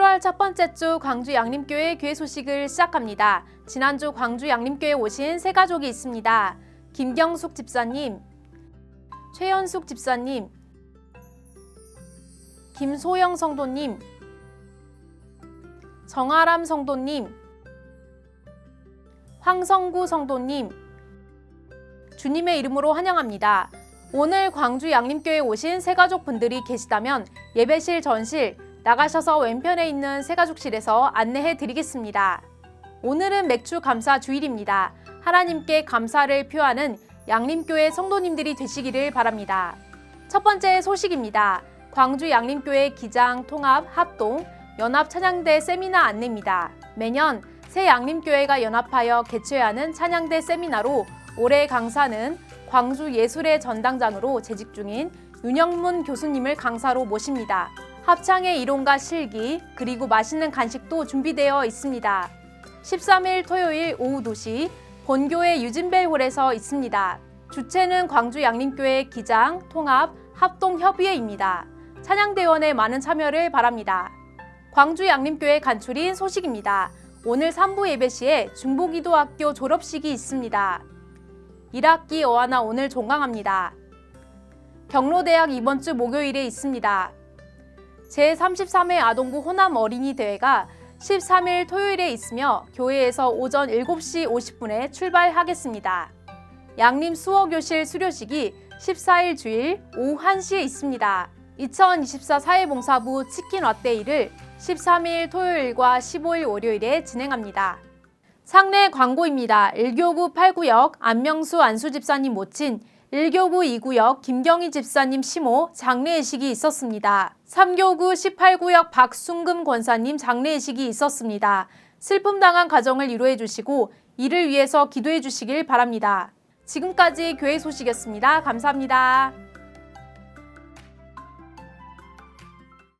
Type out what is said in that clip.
4월 첫 번째 주 광주 양림교회 교회 소식을 시작합니다. 지난주 광주 양림교회 오신 세 가족이 있습니다. 김경숙 집사님, 최현숙 집사님, 김소영 성도님, 정아람 성도님, 황성구 성도님, 주님의 이름으로 환영합니다. 오늘 광주 양림교회 오신 새가족 분들이 계시다면 예배실 전실 나가셔서 왼편에 있는 새가족실에서 안내해 드리겠습니다. 오늘은 맥주 감사 주일입니다. 하나님께 감사를 표하는 양림교회 성도님들이 되시기를 바랍니다. 첫 번째 소식입니다. 광주 양림교회 기장 통합 합동 연합 찬양대 세미나 안내입니다. 매년 새 양림교회가 연합하여 개최하는 찬양대 세미나로 올해 강사는 광주 예술의 전당장으로 재직 중인 윤영문 교수님을 강사로 모십니다. 합창의 이론과 실기, 그리고 맛있는 간식도 준비되어 있습니다. 13일 토요일 오후 2시 본교회 유진벨홀에서 있습니다. 주체는 광주 양림교회 기장, 통합, 합동협의회입니다. 찬양대원의 많은 참여를 바랍니다. 광주 양림교회 간추린 소식입니다. 오늘 3부 예배 시에 중보기도학교 졸업식이 있습니다. 1학기 어하나 오늘 종강합니다. 경로대학 이번 주 목요일에 있습니다. 제33회 아동부 호남 어린이 대회가 13일 토요일에 있으며 교회에서 오전 7시 50분에 출발하겠습니다. 양림 수어교실 수료식이 14일 주일 오후 1시에 있습니다. 2024 사회봉사부 치킨 라떼이를 13일 토요일과 15일 월요일에 진행합니다. 상례 광고입니다. 1교구 8구역 안명수 안수 집사님 모친 1교구 2구역 김경희 집사님 시모 장례의식이 있었습니다. 3교구 18구역 박순금 권사님 장례의식이 있었습니다. 슬픔 당한 가정을 위로해 주시고 이를 위해서 기도해 주시길 바랍니다. 지금까지 교회 소식이었습니다. 감사합니다.